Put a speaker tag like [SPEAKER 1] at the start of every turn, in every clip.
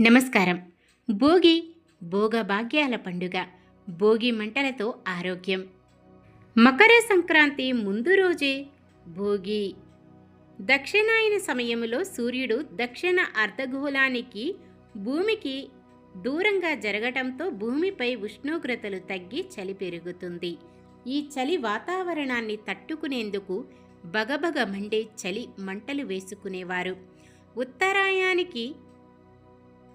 [SPEAKER 1] నమస్కారం. భోగి భోగభాగ్యాల పండుగ భోగి మంటలతో ఆరోగ్యం. మకర సంక్రాంతి ముందు రోజే భోగి. దక్షిణాయన సమయంలో సూర్యుడు దక్షిణ అర్ధగోళానికి భూమికి దూరంగా జరగటంతో భూమిపై ఉష్ణోగ్రతలు తగ్గి చలి పెరుగుతుంది. ఈ చలి వాతావరణాన్ని తట్టుకునేందుకు బగబగ మండే చలి మంటలు వేసుకునేవారు. ఉత్తరాయానికి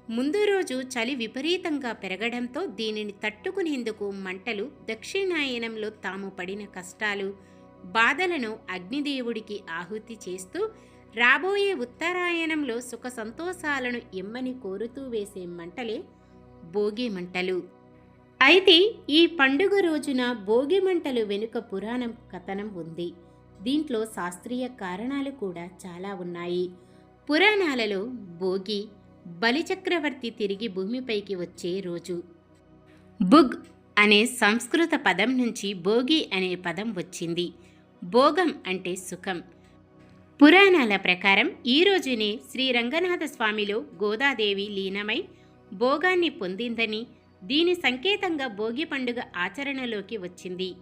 [SPEAKER 1] ముందు రోజు చలి విపరీతంగా పెరగడంతో దీనిని తట్టుకునేందుకు మంటలు దక్షిణాయనంలో తాము పడిన కష్టాలు బాధలను అగ్నిదేవుడికి ఆహుతి చేస్తూ రాబోయే ఉత్తరాయణంలో సుఖ సంతోషాలను ఇమ్మని కోరుతూ వేసే మంటలే భోగి మంటలు. అయితే ఈ పండుగ రోజున భోగి మంటలు వెనుక పురాణం కథనం ఉంది. దీంట్లో శాస్త్రీయ కారణాలు కూడా చాలా ఉన్నాయి. పురాణాలలో భోగి బలిచక్రవర్తి తిరిగి భూమిపైకి వచ్చే రోజు. బుగ్ అనే సంస్కృత పదం నుంచి భోగి అనే పదం వచ్చింది. భోగం అంటే సుఖం. పురాణాల ప్రకారం ఈ రోజునే శ్రీ రంగనాథ స్వామిలో గోదాదేవి లీనమై భోగాన్ని పొందిందని దీని సంకేతంగా భోగి పండుగ ఆచరణలోకి వచ్చింది.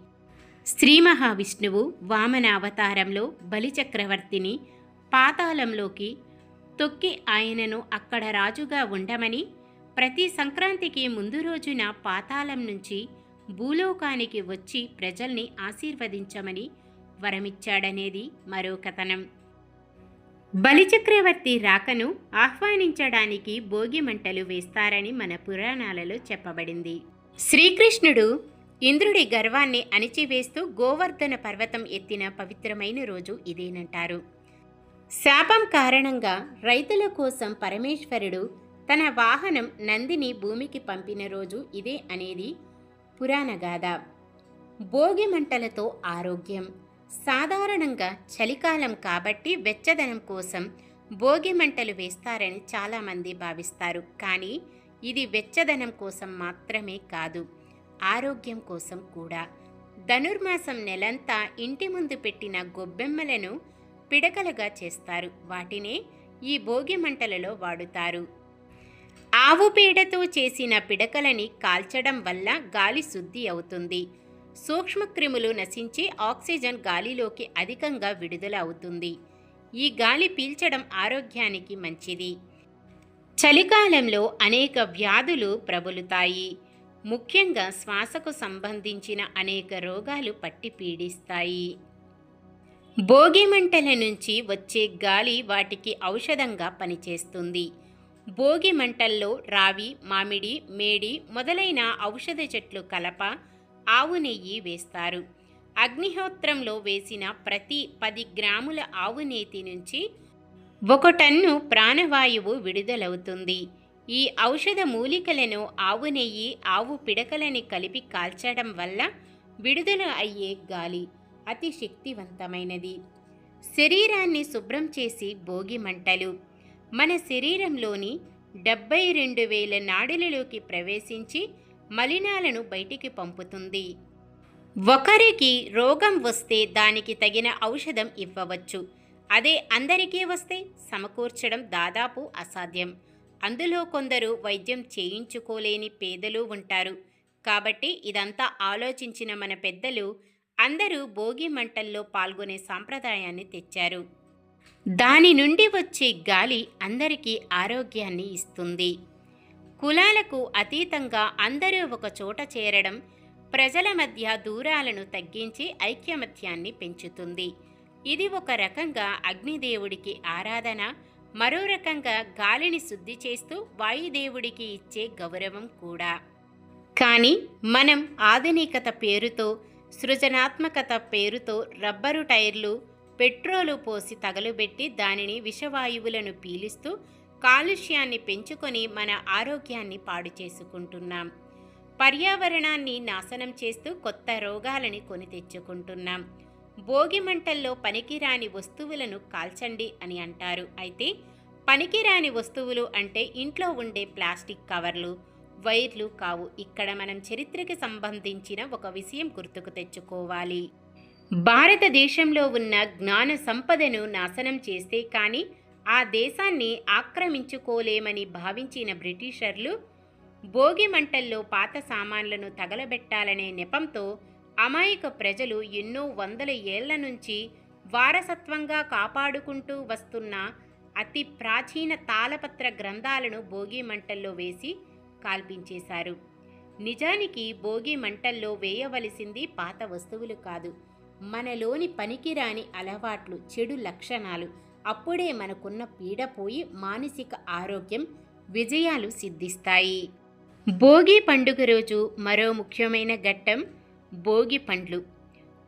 [SPEAKER 1] శ్రీ మహావిష్ణువు వామన అవతారంలో బలిచక్రవర్తిని పాతాళంలోకి తొక్కి ఆయనను అక్కడ రాజుగా ఉండమని ప్రతి సంక్రాంతికి ముందు రోజున పాతాళం నుంచి భూలోకానికి వచ్చి ప్రజల్ని ఆశీర్వదించమని వరమిచ్చాడనేది మరో కథనం. బలిచక్రవర్తి రాకను ఆహ్వానించడానికి భోగి మంటలు వేస్తారని మన పురాణాలలో చెప్పబడింది. శ్రీకృష్ణుడు ఇంద్రుడి గర్వాన్ని అణిచివేస్తూ గోవర్ధన పర్వతం ఎత్తిన పవిత్రమైన రోజు ఇదేనంటారు. శాపం కారణంగా రైతుల కోసం పరమేశ్వరుడు తన వాహనం నందిని భూమికి పంపిన రోజు ఇదే అనేది పురాణగాథ భోగి మంటలతో ఆరోగ్యం. సాధారణంగా చలికాలం కాబట్టి వెచ్చదనం కోసం భోగి మంటలు వేస్తారని చాలామంది భావిస్తారు. కానీ ఇది వెచ్చదనం కోసం మాత్రమే కాదు ఆరోగ్యం కోసం కూడా. ధనుర్మాసం నెలంతా ఇంటి ముందు పెట్టిన గొబ్బెమ్మలను పిడకలుగా చేస్తారు. వాటినే ఈ భోగి మంటలలో వాడుతారు. ఆవు పేడతో చేసిన పిడకలని కాల్చడం వల్ల గాలి శుద్ధి అవుతుంది. సూక్ష్మక్రిములు నశించి ఆక్సిజన్ గాలిలోకి అధికంగా విడుదల అవుతుంది. ఈ గాలి పీల్చడం ఆరోగ్యానికి మంచిది. చలికాలంలో అనేక వ్యాధులు ప్రబలుతాయి. ముఖ్యంగా శ్వాసకు సంబంధించిన అనేక రోగాలు పట్టి పీడిస్తాయి. భోగి మంటల నుంచి వచ్చే గాలి వాటికి ఔషధంగా పనిచేస్తుంది. భోగి మంటల్లో రావి మామిడి మేడి మొదలైన ఔషధ చెట్లు కలప ఆవు నెయ్యి వేస్తారు. అగ్నిహోత్రంలో వేసిన ప్రతి పది గ్రాముల ఆవు నేతి నుంచి ఒక టన్ను ప్రాణవాయువు విడుదలవుతుంది. ఈ ఔషధ మూలికలను ఆవు నెయ్యి ఆవు పిడకలని కలిపి కాల్చడం వల్ల విడుదల అయ్యే గాలి. అతి శక్తివంతమైనది. శరీరాన్ని శుభ్రం చేసి భోగి మంటలు. మన శరీరంలోని డెబ్బై రెండు వేల నాడులలోకి ప్రవేశించి మలినాలను బయటికి పంపుతుంది. ఒకరికి రోగం వస్తే దానికి తగిన ఔషధం ఇవ్వవచ్చు. అదే అందరికీ వస్తే సమకూర్చడం దాదాపు అసాధ్యం. అందులో కొందరు వైద్యం చేయించుకోలేని పేదలు ఉంటారు. కాబట్టి ఇదంతా ఆలోచించిన మన పెద్దలు అందరూ భోగి మంటల్లో పాల్గొనే సాంప్రదాయాన్ని తెచ్చారు. దాని నుండి వచ్చే గాలి అందరికీ ఆరోగ్యాన్ని ఇస్తుంది. కులాలకు అతీతంగా అందరూ ఒక చోట చేరడం ప్రజల మధ్య దూరాలను తగ్గించి ఐక్యమత్యాన్ని పెంచుతుంది. ఇది ఒక రకంగా అగ్నిదేవుడికి ఆరాధన మరో రకంగా గాలిని శుద్ధి చేస్తూ వాయుదేవుడికి ఇచ్చే గౌరవం కూడా. కానీ మనం ఆధునికత పేరుతో సృజనాత్మకత పేరుతో రబ్బరు టైర్లు పెట్రోలు పోసి తగలుబెట్టి దానిని విషవాయువులను పీలిస్తూ కాలుష్యాన్ని పెంచుకొని మన ఆరోగ్యాన్ని పాడు చేసుకుంటున్నాం. పర్యావరణాన్ని నాశనం చేస్తూ కొత్త రోగాలని కొని తెచ్చుకుంటున్నాం. భోగి మంటల్లో పనికిరాని వస్తువులను కాల్చండి అని అంటారు. అయితే పనికిరాని వస్తువులు అంటే ఇంట్లో ఉండే ప్లాస్టిక్ కవర్లు వైర్లు కావు. ఇక్కడ మనం చరిత్రకి సంబంధించిన ఒక విషయం గుర్తుకు తెచ్చుకోవాలి. భారతదేశంలో ఉన్న జ్ఞాన సంపదను నాశనం చేస్తే కానీ ఆ దేశాన్ని ఆక్రమించుకోలేమని భావించిన బ్రిటిషర్లు భోగి మంటల్లో పాత సామాన్లను తగలబెట్టాలనే నెపంతో అమాయక ప్రజలు ఎన్నో వందల ఏళ్ళ నుంచి వారసత్వంగా కాపాడుకుంటూ వస్తున్న అతి ప్రాచీన తాళపత్ర గ్రంథాలను భోగి మంటల్లో వేసి కాల్పించేశారు. నిజానికి భోగి మంటల్లో వేయవలసింది పాత వస్తువులు కాదు. మనలోని పనికిరాని అలవాట్లు చెడు లక్షణాలు. అప్పుడే మనకున్న పీడ పోయి మానసిక ఆరోగ్యం విజయాలు సిద్ధిస్తాయి. భోగి పండుగ రోజు మరో ముఖ్యమైన ఘట్టం భోగి పండ్లు.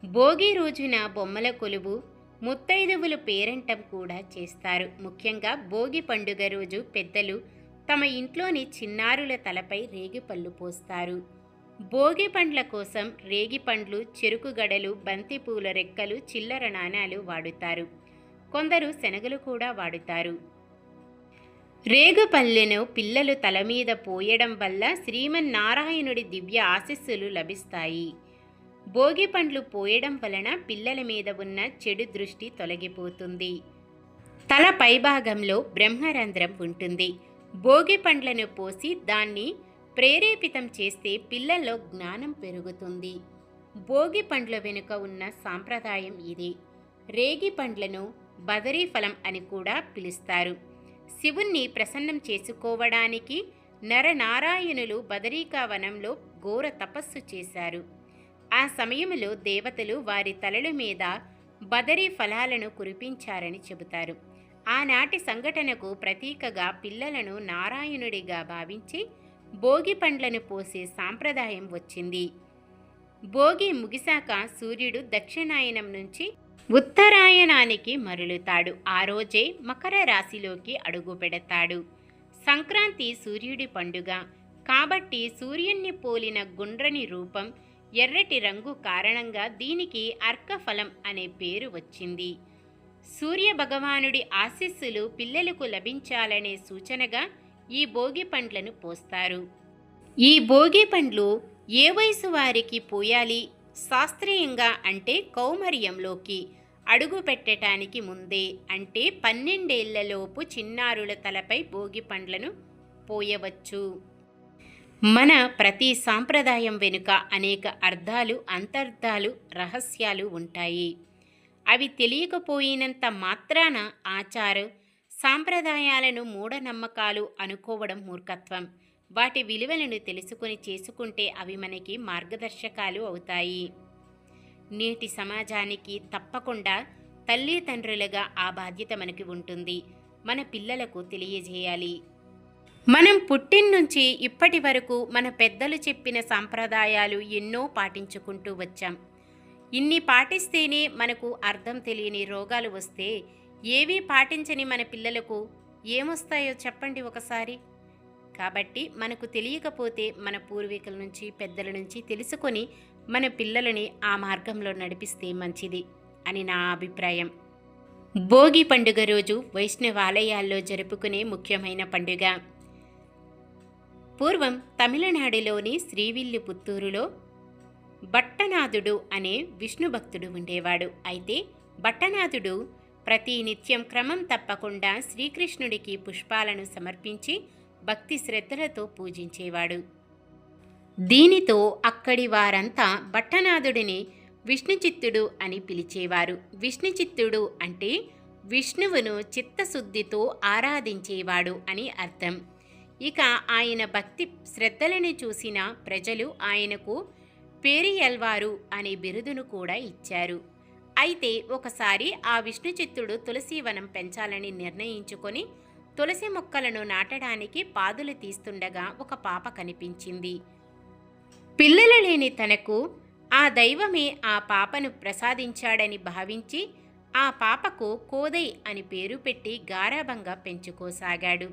[SPEAKER 1] భోగి రోజున బొమ్మల కొలువు ముత్తైదువులు పేరంటం కూడా చేస్తారు. ముఖ్యంగా భోగి పండుగ రోజు పెద్దలు తమ ఇంట్లోని చిన్నారుల తలపై రేగిపళ్ళు పోస్తారు. భోగి పండ్ల కోసం రేగిపండ్లు చెరుకుగడలు చెరుకు గడలు బంతిపూల రెక్కలు చిల్లర నాణాలు వాడుతారు. కొందరు శనగలు కూడా వాడుతారు. రేగుపల్లెను పిల్లలు తల మీద పోయడం వల్ల శ్రీమన్నారాయణుడి దివ్య ఆశస్సులు లభిస్తాయి. భోగి పండ్లు పోయడం వలన పిల్లల మీద ఉన్న చెడు దృష్టి తొలగిపోతుంది. తల పైభాగంలో బ్రహ్మరంధ్రం ఉంటుంది. భోగి పండ్లను పోసి దాన్ని ప్రేరేపితం చేస్తే పిల్లల్లో జ్ఞానం పెరుగుతుంది. భోగి పండ్ల వెనుక ఉన్న సాంప్రదాయం ఇది. రేగి పండ్లను బదరీ ఫలం అని కూడా పిలుస్తారు. శివుణ్ణి ప్రసన్నం చేసుకోవడానికి నరనారాయణులు బదరీకా వనంలో ఘోర తపస్సు చేశారు. ఆ సమయంలో దేవతలు వారి తలల మీద బదరీ ఫలాలను కురిపించారని చెబుతారు. ఆనాటి సంఘటనకు ప్రతీకగా పిల్లలను నారాయణుడిగా భావించి భోగి పండ్లను పోసే సాంప్రదాయం వచ్చింది. భోగి ముగిశాక సూర్యుడు దక్షిణాయనం నుంచి ఉత్తరాయణానికి మరలుతాడు. ఆ రోజే మకర రాశిలోకి అడుగు పెడతాడు. సంక్రాంతి సూర్యుడి పండుగ. కాబట్టి సూర్యుణ్ణి పోలిన గుండ్రని రూపం ఎర్రటి రంగు కారణంగా దీనికి అర్కఫలం అనే పేరు వచ్చింది. సూర్య భగవానుడి ఆశీస్సులు పిల్లలకు లభించాలనే సూచనగా ఈ భోగి పండ్లను పోస్తారు. ఈ భోగి పండ్లు ఏ వయసు వారికి పోయాలి? శాస్త్రీయంగా అంటే కౌమర్యంలోకి అడుగు పెట్టడానికి ముందే అంటే పన్నెండేళ్ళలోపు చిన్నారుల తలపై భోగి పండ్లను పోయవచ్చు. మన ప్రతి సాంప్రదాయం వెనుక అనేక అర్థాలు అంతర్థాలు రహస్యాలు ఉంటాయి. అవి తెలియకపోయినంత మాత్రాన ఆచారు. సాంప్రదాయాలను మూఢనమ్మకాలు అనుకోవడం మూర్ఖత్వం. వాటి విలువలను తెలుసుకొని చేసుకుంటే అవి మనకి మార్గదర్శకాలు అవుతాయి. నేటి సమాజానికి తప్పకుండా తల్లిదండ్రులుగా ఆ బాధ్యత మనకి ఉంటుంది. మన పిల్లలకు తెలియజేయాలి. మనం పుట్టిన్నుంచి ఇప్పటి వరకు మన పెద్దలు చెప్పిన సాంప్రదాయాలు ఎన్నో పాటించుకుంటూ వచ్చాం. ఇన్ని పాటిస్తేనే మనకు అర్థం తెలియని రోగాలు వస్తే ఏవీ పాటించని మన పిల్లలకు ఏమొస్తాయో చెప్పండి ఒకసారి. కాబట్టి మనకు తెలియకపోతే మన పూర్వీకుల నుంచి పెద్దల నుంచి తెలుసుకొని మన పిల్లలని ఆ మార్గంలో నడిపిస్తే మంచిది అని నా అభిప్రాయం. భోగి పండుగ రోజు వైష్ణవాలయాల్లో జరుపుకునే ముఖ్యమైన పండుగ. పూర్వం తమిళనాడులోని శ్రీవిల్లిపుత్తూరులో భట్టనాథుడు అనే విష్ణు భక్తుడు ఉండేవాడు. అయితే భట్టనాథుడు ప్రతి నిత్యం క్రమం తప్పకుండా శ్రీకృష్ణుడికి పుష్పాలను సమర్పించి భక్తి శ్రద్ధలతో పూజించేవాడు. దీనితో అక్కడి వారంతా భట్టనాథుడిని విష్ణుచిత్తుడు అని పిలిచేవారు. విష్ణుచిత్తుడు అంటే విష్ణువును చిత్తశుద్ధితో ఆరాధించేవాడు అని అర్థం. ఇక ఆయన భక్తి శ్రద్ధలను చూసిన ప్రజలు ఆయనకు పేరియల్వారు అనే బిరుదును కూడా ఇచ్చారు. అయితే ఒకసారి ఆ విష్ణుచిత్తుడు తులసీవనం పెంచాలని నిర్ణయించుకొని తులసి మొక్కలను నాటడానికి పాదులు తీస్తుండగా ఒక పాప కనిపించింది. పిల్లలు లేని తనకు ఆ దైవమే ఆ పాపను ప్రసాదించాడని భావించి ఆ పాపకు కోదై అని పేరు పెట్టి గారాభంగా పెంచుకోసాగాడు.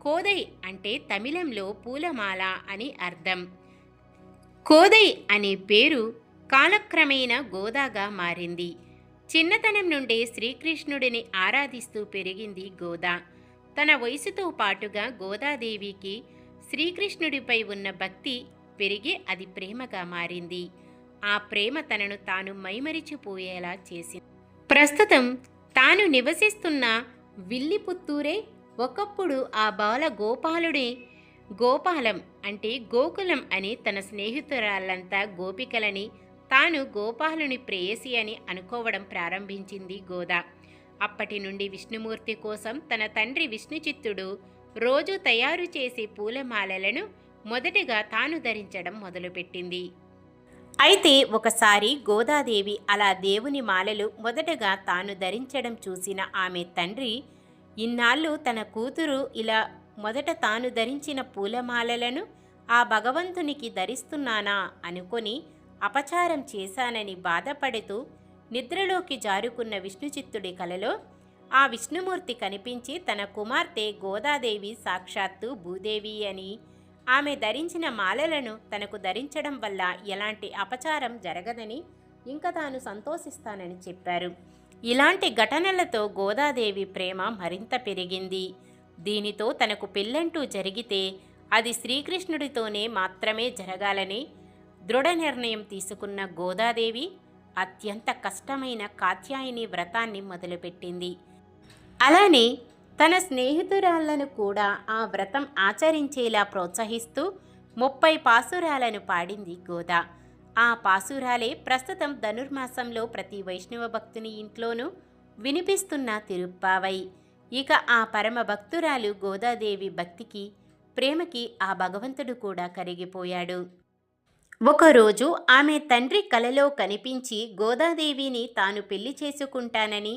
[SPEAKER 1] కోదై అంటే తమిళంలో పూలమాల అని అర్థం. కోదై అనే పేరు కాలక్రమేణా గోదాగా మారింది. చిన్నతనం నుండే శ్రీకృష్ణుడిని ఆరాధిస్తూ పెరిగింది గోదా. తన వయసుతో పాటుగా గోదాదేవికి శ్రీకృష్ణుడిపై ఉన్న భక్తి పెరిగి అది ప్రేమగా మారింది. ఆ ప్రేమ తనను తాను మైమరిచిపోయేలా చేసింది. ప్రస్తుతం తాను నివసిస్తున్న విల్లిపుత్తూరే ఒకప్పుడు ఆ బాల గోపాలుడే గోపాలం అంటే గోకులం అని తన స్నేహితురాళ్ళంతా గోపికలని తాను గోపాలుని ప్రేయసి అని అనుకోవడం ప్రారంభించింది గోదా. అప్పటి నుండి విష్ణుమూర్తి కోసం తన తండ్రి విష్ణుచిత్తుడు రోజు తయారు చేసే పూలమాలలను మొదటగా తాను ధరించడం మొదలుపెట్టింది. అయితే ఒకసారి గోదాదేవి అలా దేవుని మాలలు మొదటగా తాను ధరించడం చూసిన ఆమె తండ్రి ఇన్నాళ్ళు తన కూతురు ఇలా మొదట తాను ధరించిన పూలమాలలను ఆ భగవంతునికి ధరిస్తున్నానా అనుకొని అపచారం చేశానని బాధపడుతూ నిద్రలోకి జారుకున్న విష్ణుచిత్తుడి కలలో ఆ విష్ణుమూర్తి కనిపించి తన కుమార్తె గోదాదేవి సాక్షాత్తు భూదేవి అని ఆమె ధరించిన మాలలను తనకు ధరించడం వల్ల ఎలాంటి అపచారం జరగదని ఇంకా తాను సంతోషిస్తానని చెప్పారు. ఇలాంటి ఘటనలతో గోదాదేవి ప్రేమ మరింత పెరిగింది. దీనితో తనకు పెళ్ళంటూ జరిగితే అది శ్రీకృష్ణుడితోనే మాత్రమే జరగాలని దృఢ నిర్ణయం తీసుకున్న గోదాదేవి అత్యంత కష్టమైన కాత్యాయని వ్రతాన్ని మొదలుపెట్టింది. అలానే తన స్నేహితురాళ్ళను కూడా ఆ వ్రతం ఆచరించేలా ప్రోత్సహిస్తూ ముప్పై పాసురాలను పాడింది గోదా. ఆ పాసురాలే ప్రస్తుతం ధనుర్మాసంలో ప్రతి వైష్ణవ భక్తుని ఇంట్లోనూ వినిపిస్తున్న తిరుప్పావై. ఇక ఆ పరమ భక్తురాలు గోదాదేవి భక్తికి ప్రేమకి ఆ భగవంతుడు కూడా కరిగిపోయాడు. ఒకరోజు ఆమె తండ్రి కలలో కనిపించి గోదాదేవిని తాను పెళ్ళి చేసుకుంటానని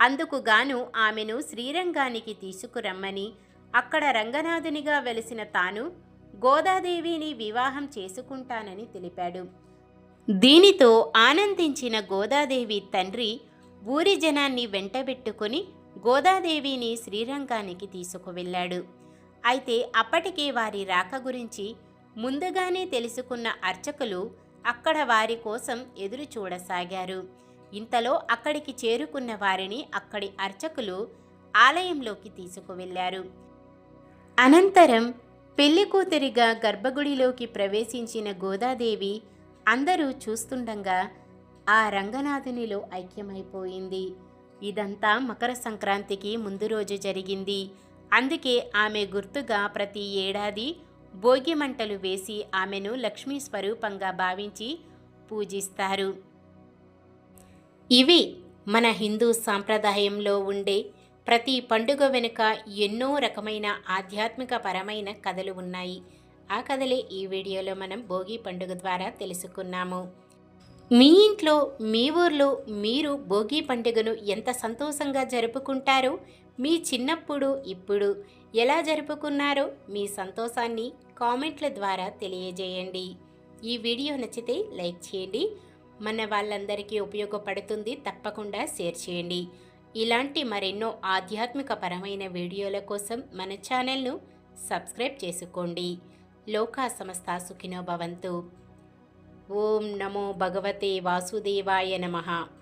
[SPEAKER 1] అందుకు గాను ఆమెను శ్రీరంగానికి తీసుకురమ్మని అక్కడ రంగనాథునిగా వెలిసిన తాను గోదాదేవిని వివాహం చేసుకుంటానని తెలిపాడు. దీనితో ఆనందించిన గోదాదేవి తండ్రి ఊరి జనాన్ని వెంటబెట్టుకుని గోదాదేవిని శ్రీరంగానికి తీసుకువెళ్ళాడు. అయితే అప్పటికే వారి రాక గురించి ముందుగానే తెలుసుకున్న అర్చకులు అక్కడ వారి కోసం ఎదురు చూడసాగారు. ఇంతలో అక్కడికి చేరుకున్న వారిని అక్కడి అర్చకులు ఆలయంలోకి తీసుకువెళ్ళారు అనంతరం పెళ్ళి కూతురిగా గర్భగుడిలోకి ప్రవేశించిన గోదాదేవి అందరూ చూస్తుండగా ఆ రంగనాథునిలో ఐక్యమైపోయింది. ఇదంతా మకర సంక్రాంతికి ముందు రోజు జరిగింది. అందుకే ఆమె గుర్తుగా ప్రతి ఏడాది భోగి మంటలు వేసి ఆమెను లక్ష్మీ స్వరూపంగా భావించి పూజిస్తారు. ఇవి మన హిందూ సాంప్రదాయంలో ఉండే ప్రతి పండుగ వెనుక ఎన్నో రకమైన ఆధ్యాత్మిక పరమైన కథలు ఉన్నాయి. ఆ కథలే ఈ వీడియోలో మనం భోగి పండుగ ద్వారా తెలుసుకున్నాము. మీ ఇంట్లో మీ ఊర్లో మీరు భోగి పండుగను ఎంత సంతోషంగా జరుపుకుంటారో? మీ చిన్నప్పుడు ఇప్పుడు ఎలా జరుపుకున్నారో మీ సంతోషాన్ని కామెంట్ల ద్వారా తెలియజేయండి. ఈ వీడియో నచ్చితే లైక్ చేయండి. మన వాళ్ళందరికీ ఉపయోగపడుతుంది తప్పకుండా షేర్ చేయండి. ఇలాంటి మరెన్నో ఆధ్యాత్మిక పరమైన వీడియోల కోసం మన ఛానల్ను సబ్స్క్రైబ్ చేసుకోండి. లోకా సంస్థ సుఖినో భవంతు. ఓం నమో భగవతే వాసుదేవాయ నమ.